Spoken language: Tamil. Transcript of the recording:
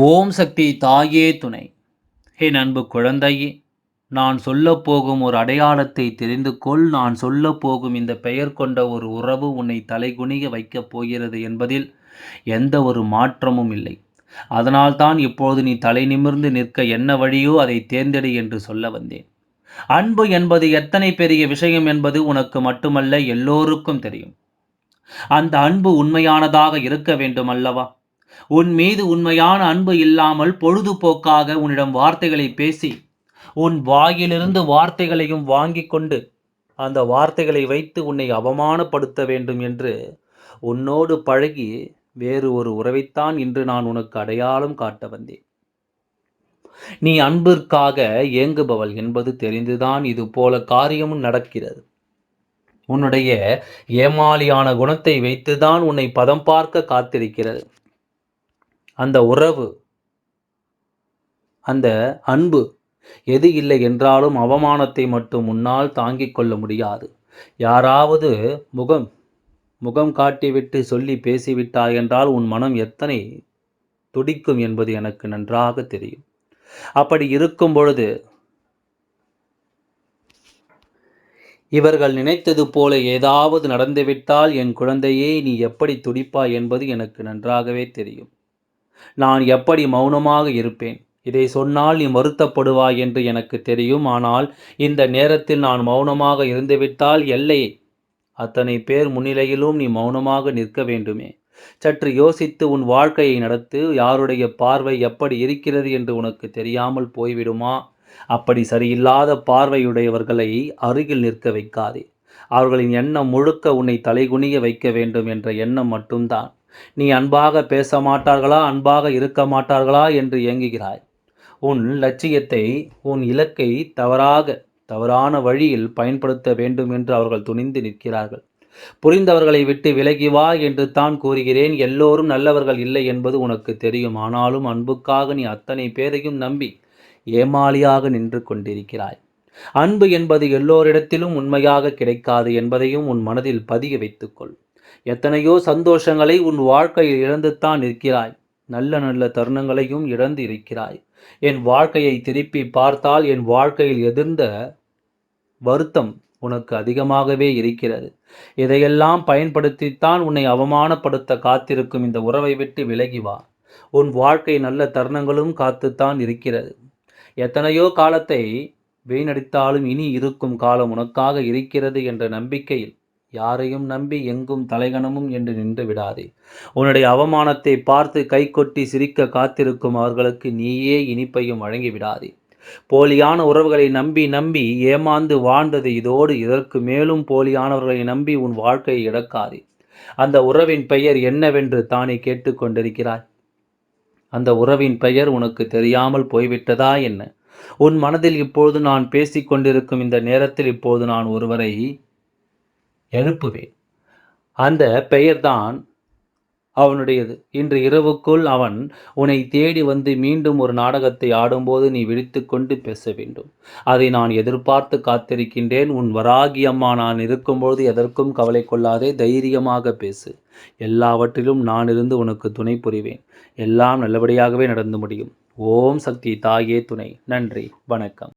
ஓம் சக்தி தாயே துணை. ஹே அன்பு குழந்தையே நான் சொல்லப்போகும் ஒரு அடையாளத்தை தெரிந்து கொள். நான் சொல்லப்போகும் இந்த பெயர் கொண்ட ஒரு உறவு உன்னை தலைகுனிய வைக்கப் போகிறது என்பதில் எந்த ஒரு மாற்றமும் இல்லை. அதனால்தான் இப்போது நீ தலை நிமிர்ந்து நிற்க என்ன வழியோ அதை தேர்ந்தெடு என்று சொல்ல வந்தேன். அன்பு என்பது எத்தனை பெரிய விஷயம் என்பது உனக்கு மட்டுமல்ல எல்லோருக்கும் தெரியும். அந்த அன்பு உண்மையானதாக இருக்க வேண்டும் அல்லவா உன் மீது உண்மையான அன்பு இல்லாமல் பொழுதுபோக்காக உன்னிடம் வார்த்தைகளை பேசி உன் வாயிலிருந்து வார்த்தைகளையும் வாங்கி கொண்டு அந்த வார்த்தைகளை வைத்து உன்னை அவமானப்படுத்த வேண்டும் என்று உன்னோடு பழகி வேறு ஒரு உறவைத்தான் இன்று நான் உனக்கு அடையாளம் காட்ட வந்தேன். நீ அன்பிற்காக ஏங்குபவள் என்பது தெரிந்துதான் இது போல காரியமும் நடக்கிறது. உன்னுடைய ஏமாளியான குணத்தை வைத்துதான் உன்னை பதம் பார்க்க காத்திருக்கிறது. அந்த உறவு அந்த அன்பு எது இல்லை என்றாலும் அவமானத்தை மட்டும் முன்னால் தாங்கிக் கொள்ள முடியாது. யாராவது முகம் முகம் காட்டிவிட்டு சொல்லி பேசிவிட்டாய் என்றால் உன் மனம் எத்தனை துடிக்கும் என்பது எனக்கு நன்றாக தெரியும். அப்படி இருக்கும் பொழுது இவர்கள் நினைத்தது போல ஏதாவது நடந்துவிட்டால் என் குழந்தையே நீ எப்படி துடிப்பாய் என்பது எனக்கு நன்றாகவே தெரியும். நான் எப்படி மௌனமாக இருப்பேன்? இதை சொன்னால் நீ வருத்தப்படுவாய் என்று எனக்கு தெரியும். ஆனால் இந்த நேரத்தில் நான் மௌனமாக இருந்துவிட்டால் எல்லை. அத்தனை பேர் முன்னிலையிலும் நீ மௌனமாக நிற்க வேண்டுமே. சற்று யோசித்து உன் வாழ்க்கையை நடத்து. யாருடைய பார்வை எப்படி இருக்கிறது என்று உனக்கு தெரியாமல் போய்விடுமா? அப்படி சரியில்லாத பார்வையுடையவர்களை அருகில் நிற்க வைக்காதே. அவர்களின் எண்ணம் முழுக்க உன்னை தலைகுனிய வைக்க வேண்டும் என்ற எண்ணம் மட்டும்தான். நீ அன்பாக பேச மாட்டார்களா அன்பாக இருக்க மாட்டார்களா என்று இயங்குகிறாய் உன் லட்சியத்தை உன் இலக்கை தவறாக தவறான வழியில் பயன்படுத்த வேண்டும் என்று அவர்கள் துணிந்து நிற்கிறார்கள். புரிந்தவர்களை விட்டு விலகி வா என்று தான் கூறுகிறேன். எல்லோரும் நல்லவர்கள் இல்லை என்பது உனக்கு தெரியும். ஆனாலும் அன்புக்காக நீ அத்தனை பேரையும் நம்பி ஏமாளியாக நின்று கொண்டிருக்கிறாய். அன்பு என்பது எல்லோரிடத்திலும் உண்மையாக கிடைக்காது என்பதையும் உன் மனதில் பதிய வைத்துக்கொள். எத்தனையோ சந்தோஷங்களை உன் வாழ்க்கையில் இழந்துத்தான் இருக்கிறாய் நல்ல நல்ல தருணங்களையும் இழந்து இருக்கிறாய். என் வாழ்க்கையை திருப்பி பார்த்தால் என் வாழ்க்கையில் எதிர்ந்த வருத்தம் உனக்கு அதிகமாகவே இருக்கிறது. இதையெல்லாம் பயன்படுத்தித்தான் உன்னை அவமானப்படுத்த காத்திருக்கும் இந்த உறவை விட்டு விலகி வா. உன் வாழ்க்கை நல்ல தருணங்களும் காத்துத்தான் இருக்கிறது. எத்தனையோ காலத்தை வீணடித்தாலும் இனி இருக்கும் காலம் உனக்காக இருக்கிறது என்ற நம்பிக்கையில் யாரையும் நம்பி எங்கும் தலைகணமும் என்று நின்று விடாதே. உன்னுடைய அவமானத்தை பார்த்து கை கொட்டி சிரிக்க காத்திருக்கும் அவர்களுக்கு நீயே இனிப்பையும் வழங்கி விடாதே. போலியான உறவுகளை நம்பி நம்பி ஏமாந்து வாழ்ந்தது இதோடு இதற்கு மேலும் போலியானவர்களை நம்பி உன் வாழ்க்கையை இழக்காதே. அந்த உறவின் பெயர் என்னவென்று தானே கேட்டுக்கொண்டிருக்கிறாய் அந்த உறவின் பெயர் உனக்கு தெரியாமல் போய்விட்டதா என்ன? உன் மனதில் இப்பொழுது நான் பேசிக்கொண்டிருக்கும் இந்த நேரத்தில் இப்போது நான் ஒருவரை எழுப்புவேன். அந்த பெயர்தான் அவனுடையது. இன்று இரவுக்குள் அவன் உன்னை தேடி வந்து மீண்டும் ஒரு நாடகத்தை ஆடும்போது நீ விழித்து கொண்டு பேச வேண்டும். அதை நான் எதிர்பார்த்து காத்திருக்கின்றேன். உன் வராகி அம்மா நான் இருக்கும்போது எதற்கும் கவலை கொள்ளாதே தைரியமாக பேசு. எல்லாவற்றிலும் நான் இருந்து உனக்கு துணை புரிவேன். எல்லாம் நல்லபடியாகவே நடந்து முடியும். ஓம் சக்தி தாயே துணை. நன்றி. வணக்கம்.